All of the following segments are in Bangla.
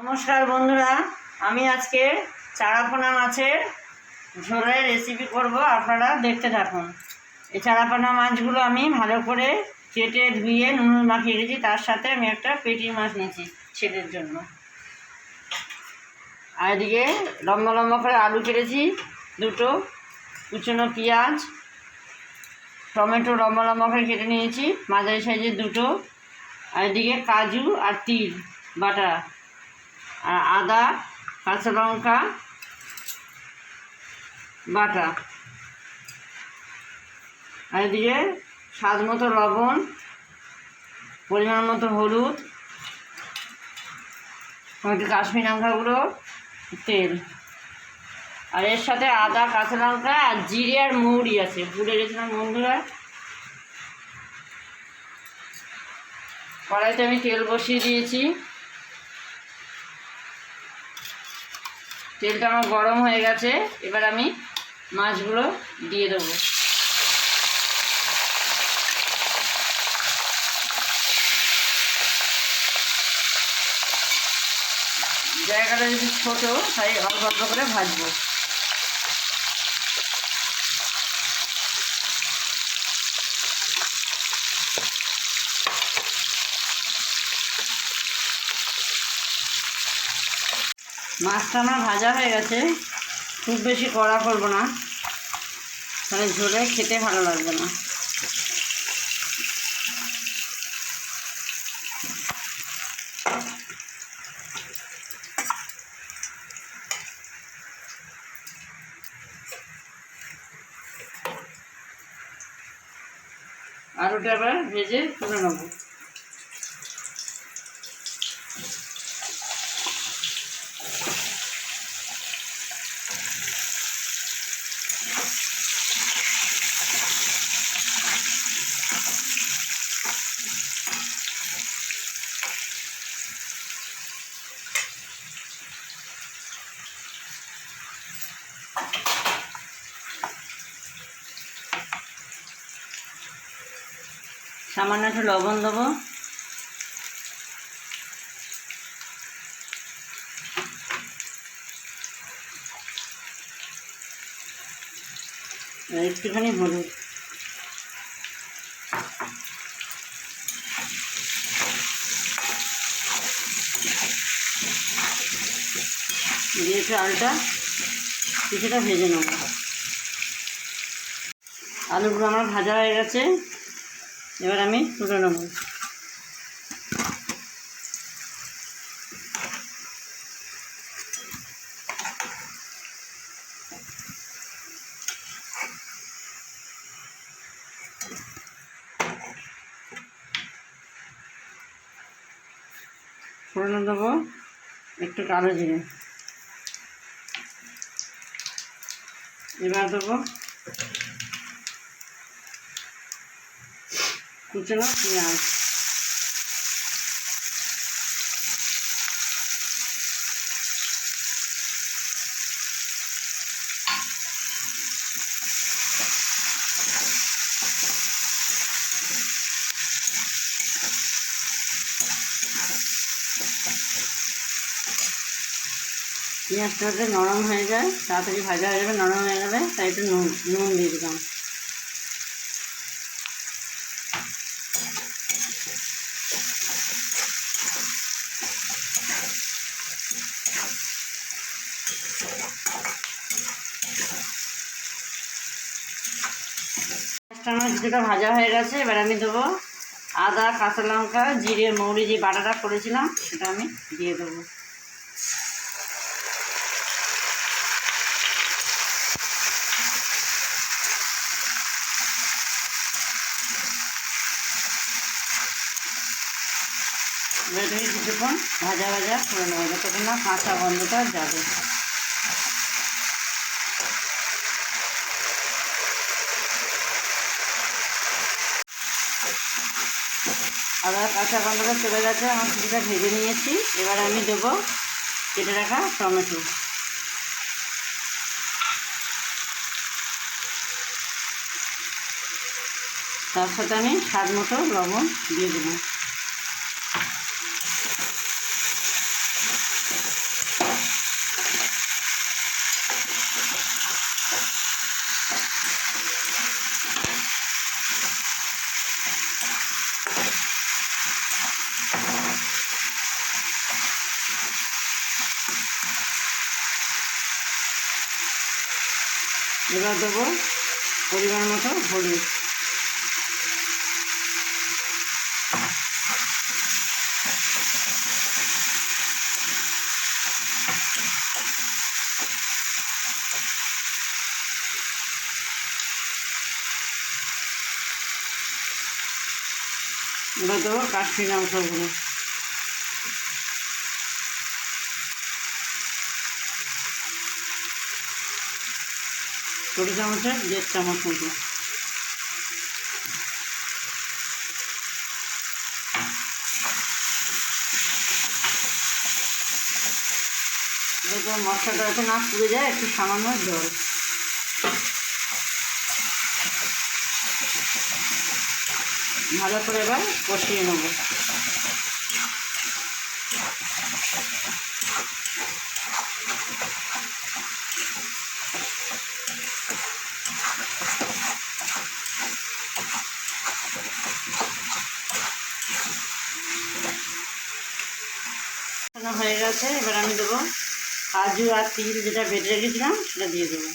নমস্কার বন্ধুরা, আমি আজকে চারাপোনা মাছের ঝোলের রেসিপি করব, আপনারা দেখতে থাকুন। এই চারাপোনা মাছগুলো আমি ভালো করে কেটে ধুয়ে নুন মাখিয়ে রেখেছি, তার সাথে আমি একটা পেটি মাছ নিয়েছি ছেলের জন্য। আর এদিকে লম্বা লম্বা করে আলু কেটেছি, দুটো, কুচনো পেঁয়াজ, টমেটো লম্বা লম্বা করে কেটে নিয়েছি, মাঝারি সাইজের দুটো, আর এদিকে কাজু আর তিল, বাটা। আদা, কাঁচা লঙ্কা, বাটা। আর এদিকে স্বাদ মতো লবণ, পরিমাণ মতো হলুদ একটু কাশ্মীর লঙ্কা গুঁড়ো তেল। আর এর সাথে আদা, কাঁচা লঙ্কা আর জিরে আর মৌরি আছে। ভুলে গেছিলাম বন্ধুরা। কড়াইতে আমি তেল বসিয়ে দিয়েছি। তেলটা আমার গরম হয়ে গেছে, এবার আমি মাছগুলো দিয়ে দেবো। জায়গাটা যদি ছোটো, তাই অল্প অল্প করে ভাজবো। মাছটা আমার ভাজা হয়ে গেছে। খুব বেশি কড়া করব না। তাহলে ঝোলে খেতে ভালো লাগবে না। আলুটা এবার ভেজে তুলে নেব। সামান্য একটু লবণ দেবো। একটুখানি হলুদ। দিয়ে একটু আলুটা কিছুটা ভেজে নেব। আলুগুলো আমার ভাজা হয়ে গেছে। এবার আমি তুলে নেব। ফোড়নে দেবো একটু কালো জিরে। এবার দেবো কুচনো পেঁয়াজ। পেঁয়াজটা নরম হয়ে যায়, তাড়াতাড়ি ভাজা হয়ে যাবে, নরম হয়ে গেলে তাই একটু নুন নুন দিয়ে দিলাম। আমার কিছুটা ভাজা হয়ে গেছে, এবার আমি দেবো আদা, কাঁচা লঙ্কা, জিরে, মৌরি যে বাটাটা করেছিলাম, সেটা আমি দিয়ে দেবো এবার তুমি কিছুক্ষণ ভাজা ভাজা করে নেব, যতক্ষণ না কাঁচা গন্ধটা যাবে। আবার কাঁচা গন্ধটা চলে গেছে, আমার কিছুটা ভেজে নিয়েছি। এবার আমি দেবো কেটে রাখা টমেটো। তার সাথে আমি স্বাদ মতো লবণ দিয়ে দেবো। এবার দেবো পরিমাণ মতো হলুদ। এবার দেবো কাশ্মীর লঙ্কাগুলো কুড়ি চামচের দেড় চামচ মতো। এবার মশলাটা যাতে না পুড়ে যায়, একটু সামান্য জল। ভালো করে এবার কষিয়ে নেব। হয়ে গেছে এবার আমি দেবো কাজু আর তিল যেটা বেটে রেখেছিলাম সেটা দিয়ে দেবো।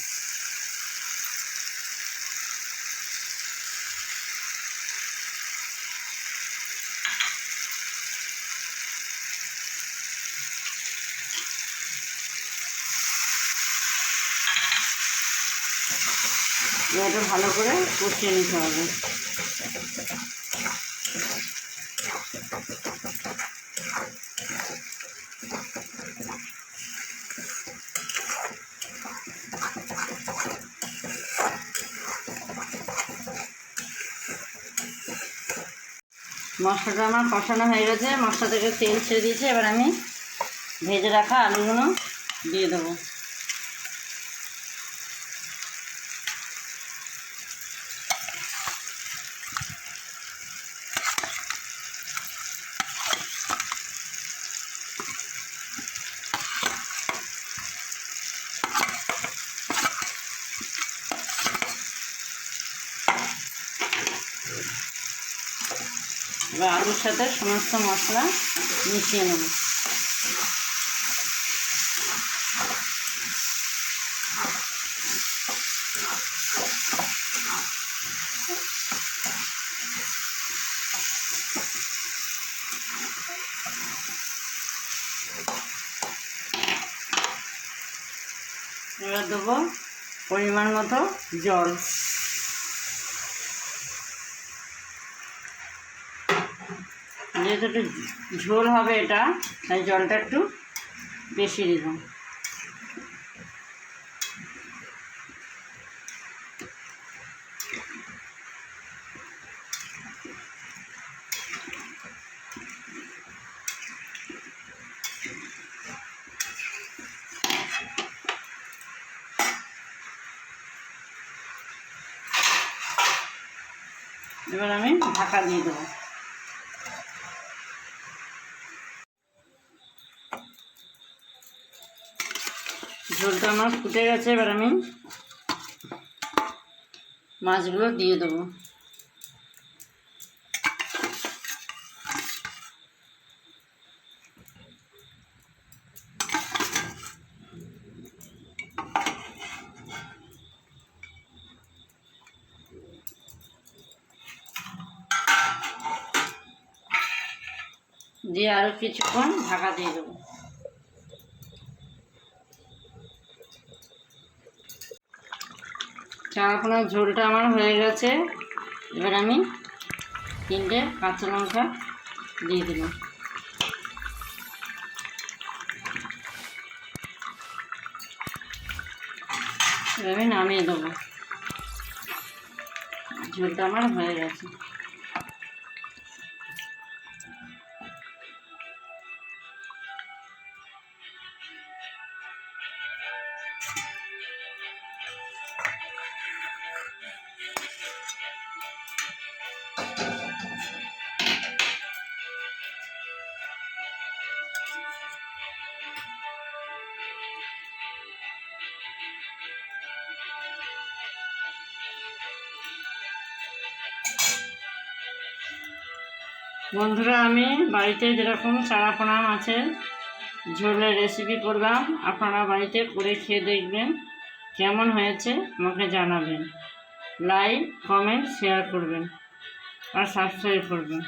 এটা ভালো করে কষিয়ে নিতে হবে। মশলাটা আমার কষানো হয়ে গেছে, মশলা থেকে তেল ছেড়ে দিয়েছে, এবার আমি ভেজে রাখা আলুগুলো দিয়ে দেবো। এবার আলুর সাথে সমস্ত মশলা মিশিয়ে নেব। এবার দেবো পরিমাণ মতো জল। যেহেতু একটু ঝোল হবে এটা, তাই জলটা একটু বেশি দিলাম। এবার আমি ঢাকা দিয়ে দেবো। ঝোলটা আমার ফুটে গেছে, এবার আমি মাছগুলো দিয়ে দেবো। দিয়ে আরও কিছুক্ষণ ঢাকা দিয়ে দেবো। চাপানোর ঝোলটা আমার হয়ে গেছে। এবার আমি তিনটে কাঁচা লঙ্কা দিয়ে দিলাম। আমি নামিয়ে দেবো। ঝোলটা আমার হয়ে গেছে। বন্ধুরা, আমি বাড়িতে যেরকম চারাপোনা মাছের ঝোলের রেসিপি করলাম, আপনারা বাড়িতে করে খেয়ে দেখবেন, কেমন হয়েছে আমাকে জানাবেন। লাইক কমেন্ট শেয়ার করবেন। আর সাবস্ক্রাইব করবেন।